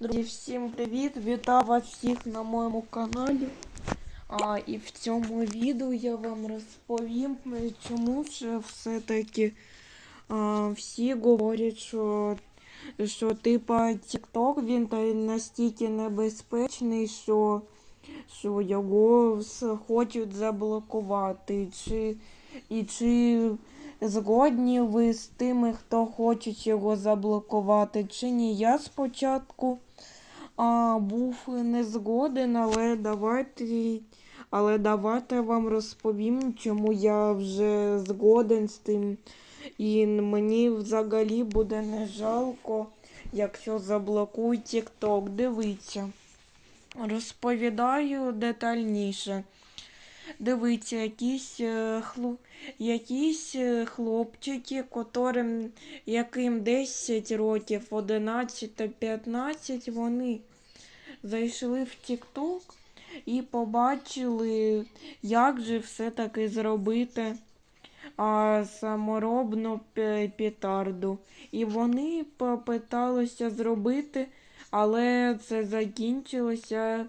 Друзі, всім привіт! Вітаю вас всіх на моєму каналі. А, і в цьому відео я вам розповім, е, чому ж все-таки всі говорять, що, що типа TikTok він та настільки небезпечний, що, що його хочуть заблокувати. Чи, і чи згодні ви з тими, хто хоче його заблокувати, чи ні? Я спочатку а, був не згоден, але давайте, але давайте вам розповім, чому я вже згоден з тим. І мені взагалі буде не жалко, якщо заблокують TikTok. Дивіться. Розповідаю детальніше. Дивіться, якісь, е, хлу... якісь е, хлопчики, котрим, яким 10 років, 11 та 15, вони зайшли в TikTok і побачили, як же все-таки зробити а, саморобну петарду. І вони попиталися зробити, але це закінчилося.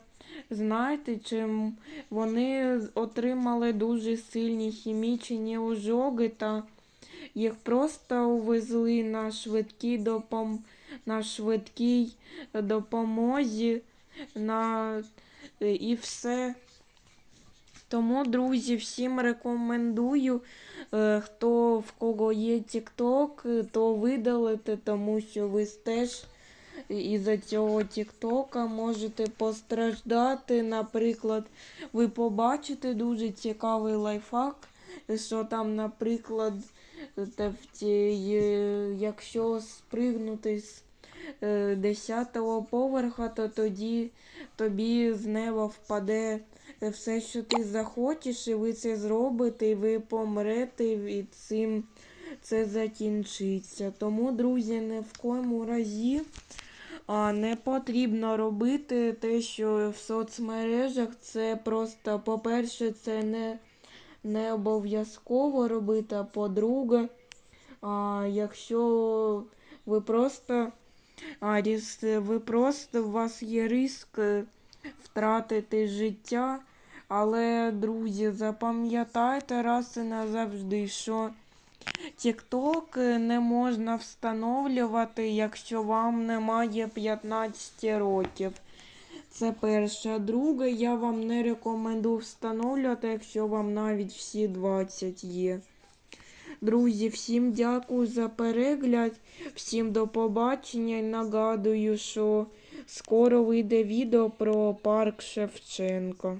Знаєте, чим вони отримали дуже сильні хімічні ожоги та їх просто увезли на швидкій допом... на швидкій допомозі на... і все. Тому, друзі, всім рекомендую, е, хто в кого є TikTok, то видалити, тому що ви теж із-за цього Тіктока можете постраждати. Наприклад, ви побачите дуже цікавий лайфхак, що там, наприклад, е, якщо спригнути з 10-го поверха, то тоді тобі з неба впаде все, що ти захочеш, і ви це зробите, і ви помрете, і цим це закінчиться. Тому, друзі, ні в коєму разі не потрібно робити те, що в соцмережах це просто, по-перше, це не, не обов'язково робити, а по-друге, якщо ви просто, ви просто, у вас є риск е, втратити життя. Але, друзі, запам'ятайте раз і назавжди, що TikTok не можна встановлювати, якщо вам немає 15 років. Це перше. Друге, я вам не рекомендую встановлювати, якщо вам навіть всі 20 є. Друзі, всім дякую за перегляд, всім до побачення і нагадую, що скоро вийде відео про парк Шевченко.